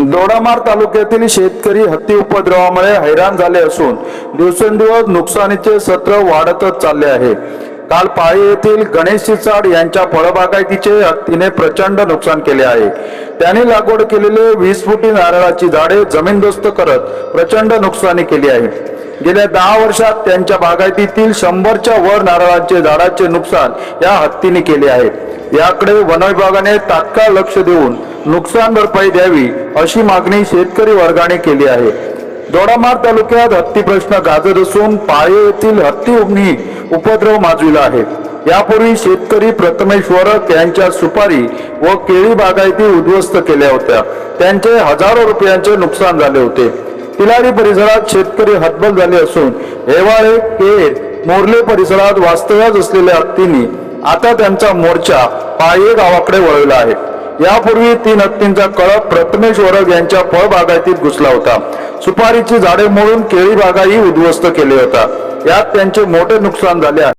दोडामार तालुक्यातील शेतकरी हत्ती उपद्रवामुळे हैराण झाले असून दिवसेंदिवस नुकसानीचे सत्र वाढतच चालले आहे. काल पाळी येथील गणेश चिचाड यांच्या फळबागायतीचे हत्तीने प्रचंड नुकसान केले आहे. त्यांनी लागवड केलेले वीस फुटी नारळाची झाडे जमीनदोस्त करत प्रचंड नुकसानी केली आहे. गेल्या दहा वर्षात त्यांच्या बागायतीतील शंभरच्या वर नारळांचे झाडाचे नुकसान या हत्तीने केले आहे. याकडे वन विभागाने तात्काळ लक्ष देऊन नुकसान भरपाई द्यावी अशी मागणी शेतकरी वर्गाने केली आहे. दोडामार तालुक्यात हत्ती प्रश्न गाजत असून पाळे येथील हत्ती उगणी उपद्रव माजविला आहे. यापूर्वी शेतकरी प्रथमेश्वर यांच्या सुपारी व केळी बागायती उद्ध्वस्त केल्या होत्या. त्यांचे हजारो रुपयांचे नुकसान झाले होते. तिलारी परिसरात शेतकरी हतबल झाले असून हेवाळे केर मोर्ले परिसरात वास्तव्यात असलेल्या हत्तींनी आता त्यांचा मोर्चा पाये गावाकडे वळवला आहे. यापूर्वी तीन हत्तींचा कळप प्रथमेश वरग यांच्या फळबागायतीत घुसला होता. सुपारीची झाडे मोडून केळी बागाही उद्ध्वस्त केले होता. यात त्यांचे मोठे नुकसान झाले